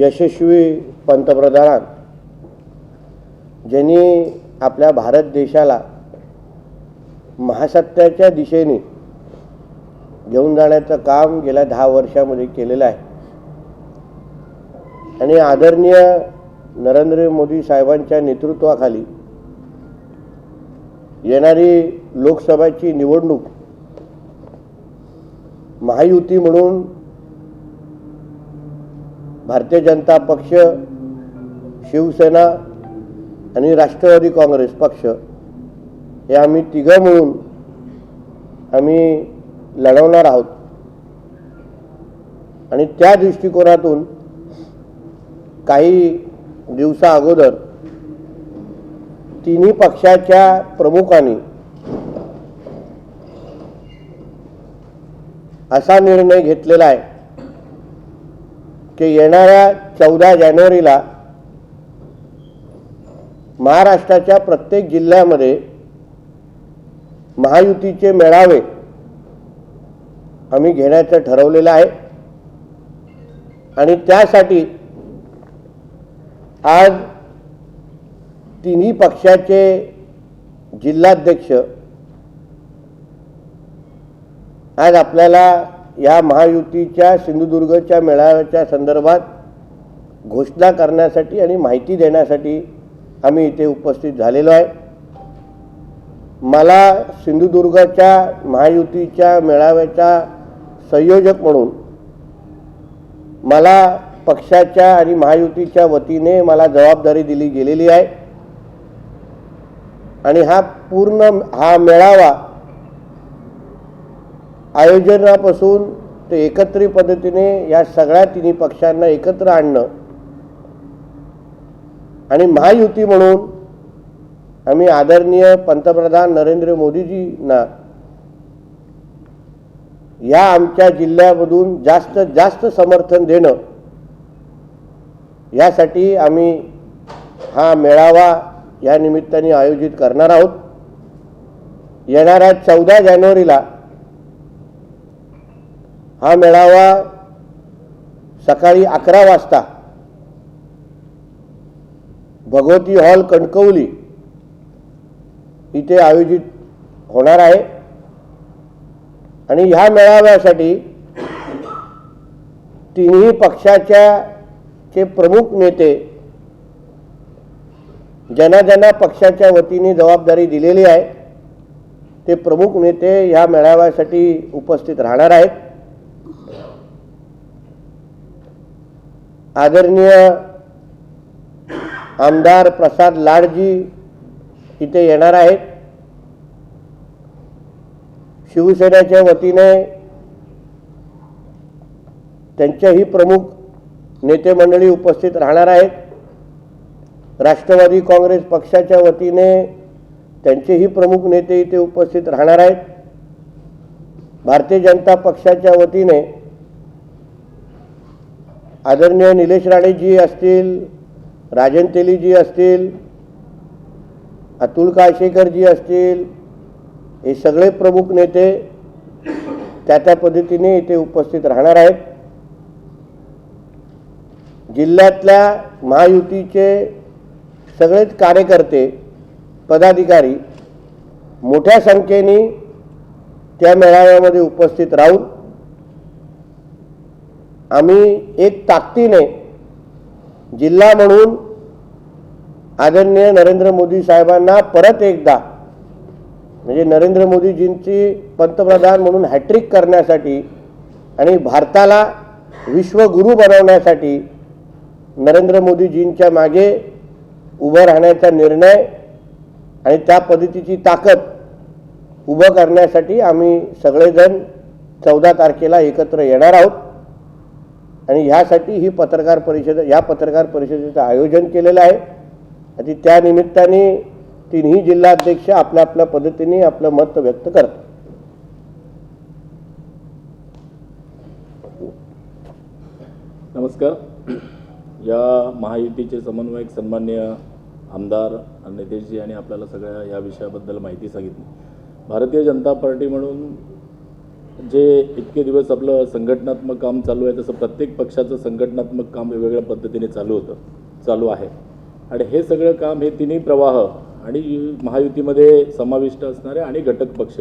यशस्वी पंतप्रधान ज्यांनी आपल्या भारत देशाला महासत्याच्या दिशेने घेऊन जाण्याचं काम गेल्या दहा वर्षामध्ये केलेलं आहे. आणि आदरणीय नरेंद्र मोदी साहेबांच्या नेतृत्वाखाली येणारी लोकसभेची निवडणूक महायुती म्हणून भारतीय जनता पक्ष शिवसेना आणि राष्ट्रवादी काँग्रेस पक्ष हे आम्ही तिघं मिळून आम्ही लढवणार आहोत. आणि त्या दृष्टिकोनातून काही दिवसा अगोदर तिन्ही पक्षाच्या प्रमुखांनी असा निर्णय घेतलेला आहे की येणाऱ्या चौदा जानेवारीला महाराष्ट्राच्या प्रत्येक जिल्ह्यामध्ये महायुतीचे मेळावे आम्ही घेण्याचं ठरवलेलं आहे. आणि त्यासाठी आज तिन्ही पक्षाचे जिल्हाध्यक्ष आज आपल्याला या महायुतीच्या सिंधुदुर्गच्या मेळाव्याच्या संदर्भात घोषणा करण्यासाठी आणि माहिती देण्यासाठी आम्ही इथे उपस्थित झालेलो आहे. मला सिंधुदुर्गच्या महायुतीच्या मेळाव्याचा संयोजक म्हणून मला पक्षाच्या आणि महायुतीच्या वतीने मला जबाबदारी दिली गेलेली आहे. आणि हा पूर्ण हा मेळावा आयोजनापासून ते एकत्रित पद्धतीने या सगळ्या तिन्ही पक्षांना एकत्र आणणं आणि महायुती म्हणून आम्ही आदरणीय पंतप्रधान नरेंद्र मोदीजींना या आमच्या जिल्ह्यामधून जास्त जास्त समर्थन देणं यासाठी आम्ही हा मेळावा या निमित्ताने आयोजित करणार आहोत. येणाऱ्या चौदा जानेवारीला हा मेळावा सकाळी अकरा वाजता भगवती हॉल कणकवली इथे आयोजित होणार आहे. आणि ह्या मेळाव्यासाठी तिन्ही पक्षाच्या चे प्रमुख नेते ज्यांना ज्यांना पक्षाच्या वतीने जबाबदारी दिलेली आहे ते प्रमुख नेते ह्या मेळाव्यासाठी उपस्थित राहणार आहेत. आदरणीय आमदार प्रसाद लाडजी इथे येणार आहेत. शिवसेनेच्या वतीने त्यांच्याही प्रमुख नेते मंडळी उपस्थित राहणार आहेत. राष्ट्रवादी काँग्रेस पक्षाच्या वतीने त्यांचेही प्रमुख नेते इथे उपस्थित राहणार आहेत. भारतीय जनता पक्षाच्या वतीने आदरणीय निलेश राणेजी असतील राजन तेलीजी असतील अतुल काळशेकरजी असतील हे सगळे प्रमुख नेते त्या त्या पद्धतीने इथे उपस्थित राहणार आहेत. जिल्ह्यातल्या महायुतीचे सगळेच कार्यकर्ते पदाधिकारी मोठ्या संख्येने त्या मेळाव्यामध्ये उपस्थित राहून आम्ही एक ताकदीने जिल्हा म्हणून आदरणीय नरेंद्र मोदी साहेबांना परत एकदा म्हणजे नरेंद्र मोदीजींची पंतप्रधान म्हणून हॅट्रिक करण्यासाठी आणि भारताला विश्वगुरू बनवण्यासाठी नरेंद्र मोदीजींच्या मागे उभं राहण्याचा निर्णय आणि त्या पद्धतीची ताकद उभं करण्यासाठी आम्ही सगळेजण चौदा तारखेला एकत्र येणार आहोत. आणि ह्यासाठी ही पत्रकार परिषद या पत्रकार परिषदेचं आयोजन केलेलं आहे. आणि त्या निमित्ताने तिन्ही जिल्हाध्यक्ष आपल्या आपल्या पद्धतीने आपलं मत व्यक्त करतात. नमस्कार. या महायुतीचे समन्वयक सन्मान्य आमदार नितेशजी आणि आपल्याला सगळ्या या विषयाबद्दल माहिती सांगितली. भारतीय जनता पार्टी म्हणून जे इतके दिवस आपलं संघटनात्मक काम चालू आहे तसं प्रत्येक पक्षाचं संघटनात्मक काम वेगवेगळ्या पद्धतीने चालू होतं चालू आहे. आणि हे सगळं काम हे तिन्ही प्रवाह आणि महायुतीमध्ये समाविष्ट असणारे आणि घटक पक्ष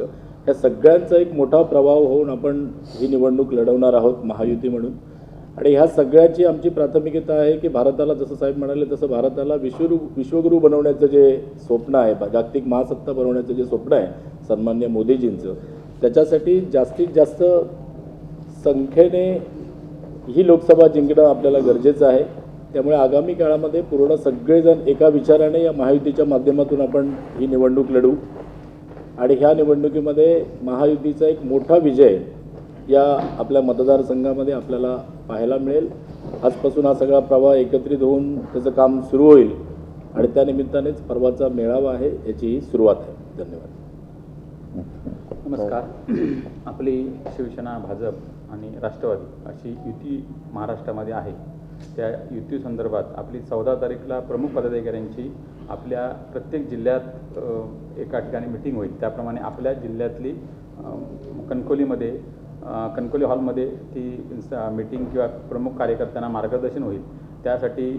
या सगळ्यांचा एक मोठा प्रभाव होऊन आपण ही निवडणूक लढवणार आहोत महायुती म्हणून. आणि ह्या सगळ्याची आमची प्राथमिकता आहे की भारताला जसं साहेब म्हणाले तसं भारताला विश्वगुरु विश्वगुरू बनवण्याचं जे स्वप्न आहे जागतिक महासत्ता बनवण्याचं जे स्वप्न आहे सन्मान्य मोदीजींचं त्याच्यासाठी जास्तीत जास्त संख्येने ही लोकसभा जिंकणं आपल्याला गरजेचं आहे. त्यामुळे आगामी काळामध्ये पूर्ण सगळेजण एका विचाराने या महायुतीच्या माध्यमातून आपण ही निवडणूक लढू. आणि ह्या निवडणुकीमध्ये महायुतीचा एक मोठा विजय या आपल्या मतदारसंघामध्ये आपल्याला पाहायला मिळेल. आजपासून हा सगळा प्रवाह एकत्रित होऊन त्याचं काम सुरू होईल. आणि त्यानिमित्तानेच परवाचा मेळावा आहे याची ही सुरुवात आहे. धन्यवाद. नमस्कार. आपली शिवसेना भाजप आणि राष्ट्रवादी अशी युती महाराष्ट्रामध्ये आहे. त्या युती संदर्भात आपली चौदा तारीखला प्रमुख पदाधिकाऱ्यांची आपल्या प्रत्येक जिल्ह्यात एका ठिकाणी मिटिंग होईल. त्याप्रमाणे आपल्या जिल्ह्यातली कणकोलीमध्ये कणकोली हॉलमध्ये ती मिटिंग किंवा प्रमुख कार्यकर्त्यांना मार्गदर्शन होईल. त्यासाठी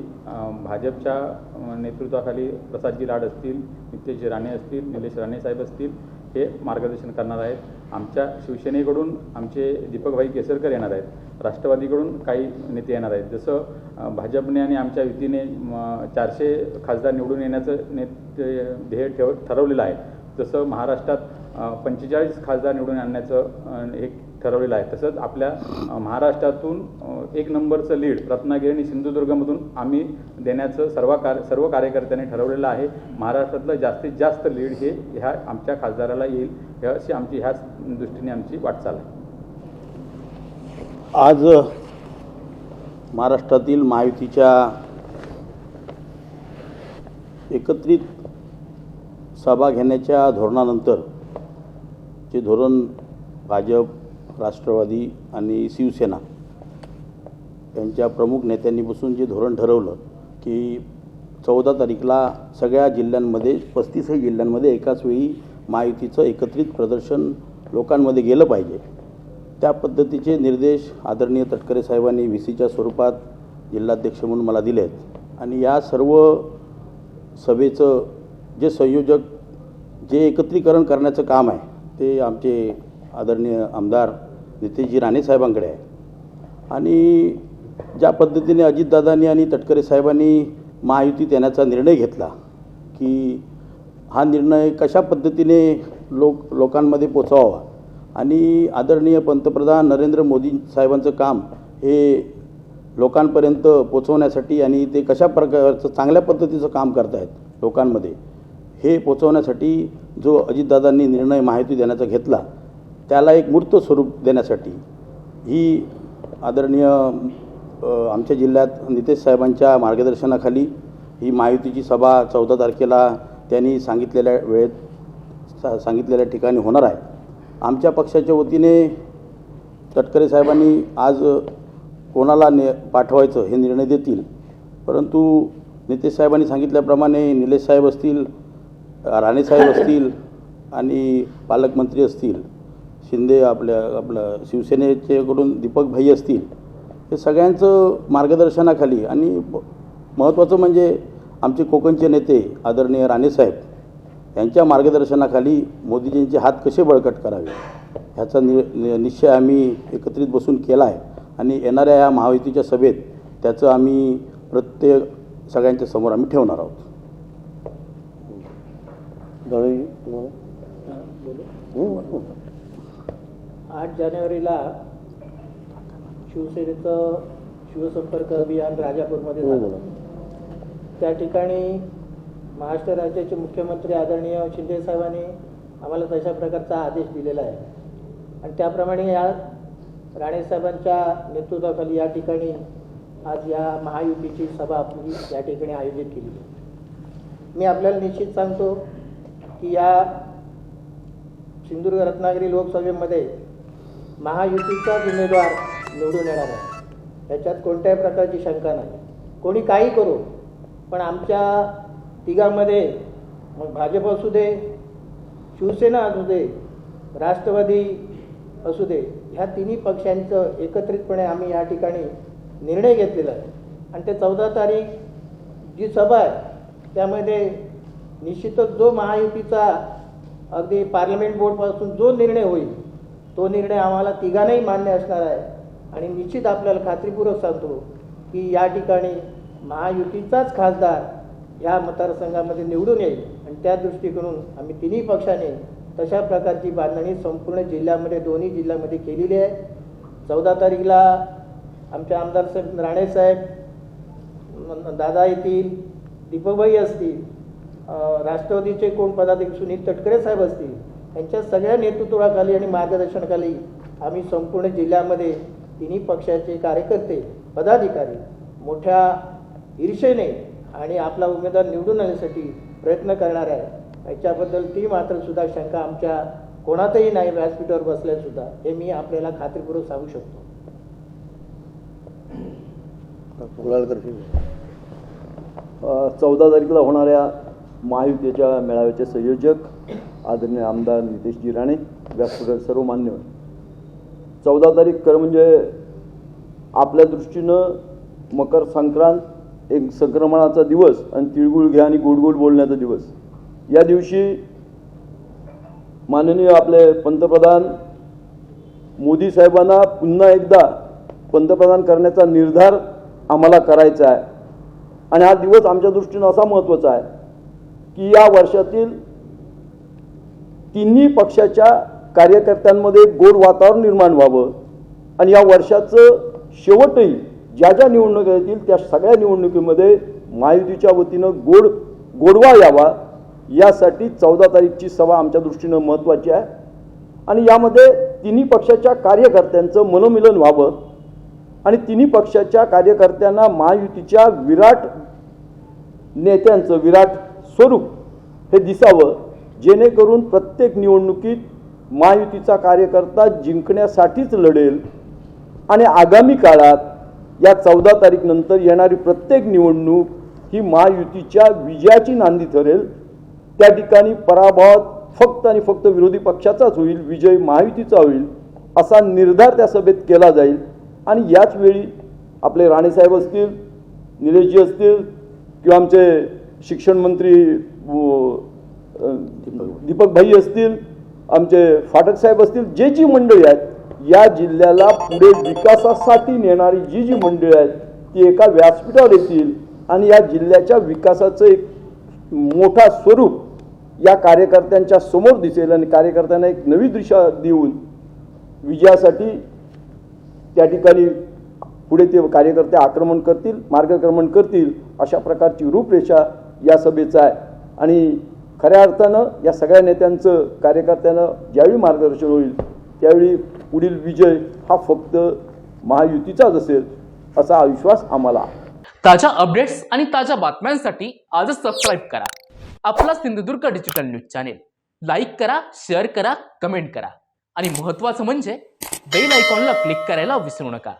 भाजपच्या नेतृत्वाखाली प्रसादजी लाड असतील नितेश राणे असतील निलेश राणे साहेब असतील हे मार्गदर्शन करणार आहेत. आमच्या शिवसेनेकडून आमचे दीपकभाई केसरकर येणार आहेत. राष्ट्रवादीकडून काही नेते येणार आहेत. जसं भाजपने आणि आमच्या युतीने चारशे खासदार निवडून येण्याचं नेते ध्येय ठेव ठरवलेलं आहे. जसं महाराष्ट्रात पंचेचाळीस खासदार निवडून आणण्याचं एक ठरवलेलं आहे. तसंच आपल्या महाराष्ट्रातून एक नंबरचं लीड रत्नागिरी आणि सिंधुदुर्गमधून आम्ही देण्याचं सर्व कार्य सर्व कार्यकर्त्यांनी ठरवलेलं आहे. महाराष्ट्रातलं जास्तीत जास्त लीड हे ह्या आमच्या खासदाराला येईल हे अशी आमची ह्याच दृष्टीने आमची वाटचाल आहे. आज महाराष्ट्रातील महायुतीच्या एकत्रित सभा घेण्याच्या धोरणानंतर जे धोरण भाजप राष्ट्रवादी आणि शिवसेना यांच्या प्रमुख नेत्यांनी बसून जे धोरण ठरवलं की चौदा तारीखला सगळ्या जिल्ह्यांमध्ये पस्तीसही जिल्ह्यांमध्ये एकाच वेळी महायुतीचं एकत्रित प्रदर्शन लोकांमध्ये गेलं पाहिजे. त्या पद्धतीचे निर्देश आदरणीय तटकरे साहेबांनी व्ही सीच्या स्वरूपात जिल्हाध्यक्ष म्हणून मला दिले आहेत आणि या सर्व सभेचं जे संयोजक जे एकत्रीकरण करण्याचं काम आहे ते आमचे आदरणीय आमदार नितेशजी राणे साहेबांकडे आहे. आणि ज्या पद्धतीने अजितदादांनी आणि तटकरे साहेबांनी महायुतीत येण्याचा निर्णय घेतला की हा निर्णय कशा पद्धतीने लोक लोकांमध्ये पोचवावा आणि आदरणीय पंतप्रधान नरेंद्र मोदी साहेबांचं काम हे लोकांपर्यंत पोचवण्यासाठी आणि ते कशा प्रकारचं चांगल्या पद्धतीचं काम करतायत लोकांमध्ये हे पोचवण्यासाठी जो अजितदादांनी निर्णय माहिती देण्याचा घेतला त्याला एक मूर्त स्वरूप देण्यासाठी ही आदरणीय आमच्या जिल्ह्यात नितेश साहेबांच्या मार्गदर्शनाखाली ही महायुतीची सभा चौदा तारखेला त्यांनी सांगितलेल्या वेळेत सा सांगितलेल्या ठिकाणी होणार आहे. आमच्या पक्षाच्या वतीने तटकरे साहेबांनी आज कोणाला ने पाठवायचं हे निर्णय देतील. परंतु नितेश साहेबांनी सांगितल्याप्रमाणे निलेश साहेब असतील राणेसाहेब असतील आणि पालकमंत्री असतील. शिंदे आपल्या आपलं शिवसेनेचेकडून दीपक भाई असतील हे सगळ्यांचं मार्गदर्शनाखाली आणि महत्त्वाचं म्हणजे आमचे कोकणचे नेते आदरणीय राणेसाहेब यांच्या मार्गदर्शनाखाली मोदीजींचे हात कसे बळकट करावे? ह्याचा नि निश्चय आम्ही एकत्रित बसून केला आहे. आणि येणाऱ्या या महायुतीच्या सभेत त्याचं आम्ही प्रत्येक सगळ्यांच्या समोर आम्ही ठेवणार आहोत. आठ जानेवारीला शिवसेनेचं शिवसंपर्क अभियान राजापूरमध्ये झालं. त्या ठिकाणी महाराष्ट्र राज्याचे मुख्यमंत्री आदरणीय शिंदे साहेबांनी आम्हाला तशा प्रकारचा आदेश दिलेला आहे. आणि त्याप्रमाणे या राणेसाहेबांच्या नेतृत्वाखाली या ठिकाणी आज या महायुतीची सभा आपली या ठिकाणी आयोजित केली. मी आपल्याला निश्चित सांगतो की या सिंधुदुर्ग रत्नागिरी लोकसभेमध्ये महायुतीचाच उमेदवार निवडून येणार आहे. त्याच्यात कोणत्याही प्रकारची शंका नाही. कोणी काही करू पण आमच्या तिघांमध्ये मग भाजप असू दे शिवसेना असू दे राष्ट्रवादी असू दे ह्या तिन्ही पक्षांचं एकत्रितपणे आम्ही या ठिकाणी निर्णय घेतलेला आहे. आणि ते चौदा तारीख जी सभा आहे त्यामध्ये निश्चितच जो महायुतीचा अगदी पार्लमेंट बोर्डपासून जो निर्णय होईल तो निर्णय आम्हाला तिघांनाही मान्य असणार आहे. आणि निश्चित आपल्याला खात्रीपूर्वक सांगतो की या ठिकाणी महायुतीचाच खासदार ह्या मतदारसंघामध्ये निवडून येईल. आणि त्या दृष्टीकडून आम्ही तिन्ही पक्षाने तशा प्रकारची बांधणी संपूर्ण जिल्ह्यामध्ये दोन्ही जिल्ह्यामध्ये केलेली आहे. चौदा तारीखला आमचे आमदार साहेब राणेसाहेब दादा येतील दीपकभाई असतील राष्ट्रवादीचे कोण पदाधिकारी सुनील तटकरे साहेब असतील. यांच्या सगळ्या नेतृत्वाखाली आणि मार्गदर्शनाखाली आम्ही संपूर्ण जिल्ह्यामध्ये तिन्ही पक्षाचे कार्यकर्ते पदाधिकारी मोठ्या ईर्षेने आणि आपला उमेदवार निवडून आणण्यासाठी प्रयत्न करणार आहे. याच्याबद्दल ती मात्र सुद्धा शंका आमच्या कोणातही नाही व्यासपीठावर बसल्या सुद्धा. हे मी आपल्याला खात्रीपूर्वक सांगू शकतो. चौदा तारखेला होणाऱ्या महायुतीच्या मेळाव्याचे संयोजक आदरणीय आमदार नितेशजी राणे व्यासपीठावर सर्व मान्यवर चौदा तारीख खरं म्हणजे आपल्या दृष्टीनं मकर संक्रांत एक संक्रमणाचा दिवस आणि तिळगुळ घ्या आणि गोड बोलण्याचा दिवस. या दिवशी माननीय आपले पंतप्रधान मोदी साहेबांना पुन्हा एकदा पंतप्रधान करण्याचा निर्धार आम्हाला करायचा आहे. आणि हा दिवस आमच्या दृष्टीनं असा महत्त्वाचा आहे की या वर्षातील तिन्ही पक्षाच्या कार्यकर्त्यांमध्ये गोड वातावरण निर्माण व्हावं. आणि या वर्षाचं शेवटही ज्या ज्या निवडणुका येतील त्या सगळ्या निवडणुकीमध्ये महायुतीच्या वतीनं गोड गोडवा यावा. यासाठी चौदा तारीखची सभा आमच्या दृष्टीनं महत्त्वाची आहे. आणि यामध्ये तिन्ही पक्षाच्या कार्यकर्त्यांचं मनोमिलन व्हावं. आणि तिन्ही पक्षाच्या कार्यकर्त्यांना महायुतीच्या विराट नेत्यांचं विराट स्वरूप हे दिसावं. जेणेकरून प्रत्येक निवडणुकीत महायुतीचा कार्यकर्ता जिंकण्यासाठीच लढेल. आणि आगामी काळात या चौदा तारीखनंतर येणारी प्रत्येक निवडणूक ही महायुतीच्या विजयाची नांदी ठरेल. त्या ठिकाणी पराभवात फक्त आणि फक्त विरोधी पक्षाचाच होईल विजय महायुतीचा होईल असा निर्धार त्या सभेत केला जाईल. आणि याच वेळी आपले राणेसाहेब असतील निलेशजी असतील किंवा आमचे शिक्षण मंत्री दीपक भाई असतील आमचे फाटक साहेब असतील जे जी मंडळी आहेत या जिल्ह्याला पुढे विकासासाठी नेणारी जी जी मंडळी आहेत ती एका व्यासपीठावर येतील आणि या जिल्ह्याच्या विकासाचं एक मोठा स्वरूप या कार्यकर्त्यांच्या समोर दिसेल आणि कार्यकर्त्यांना एक नवी दिशा देऊन विजयासाठी त्या ठिकाणी पुढे ते कार्यकर्ते आक्रमण करतील मार्गक्रमण करतील अशा प्रकारची रूपरेषा या सभेचा आहे. आणि खऱ्या अर्थानं या सगळ्या नेत्यांचं कार्यकर्त्यांना ज्यावेळी मार्गदर्शन होईल त्यावेळी पुढील विजय हा फक्त महायुतीचाच असेल असा विश्वास आम्हाला आहे. ताज्या अपडेट्स आणि ताज्या बातम्यांसाठी आजच सबस्क्राईब करा. आपला Sindhudurg digital news channel like करा शेअर करा कमेंट करा. आणि महत्त्वाचं म्हणजे बेल आयकॉनला क्लिक करायला विसरू नका.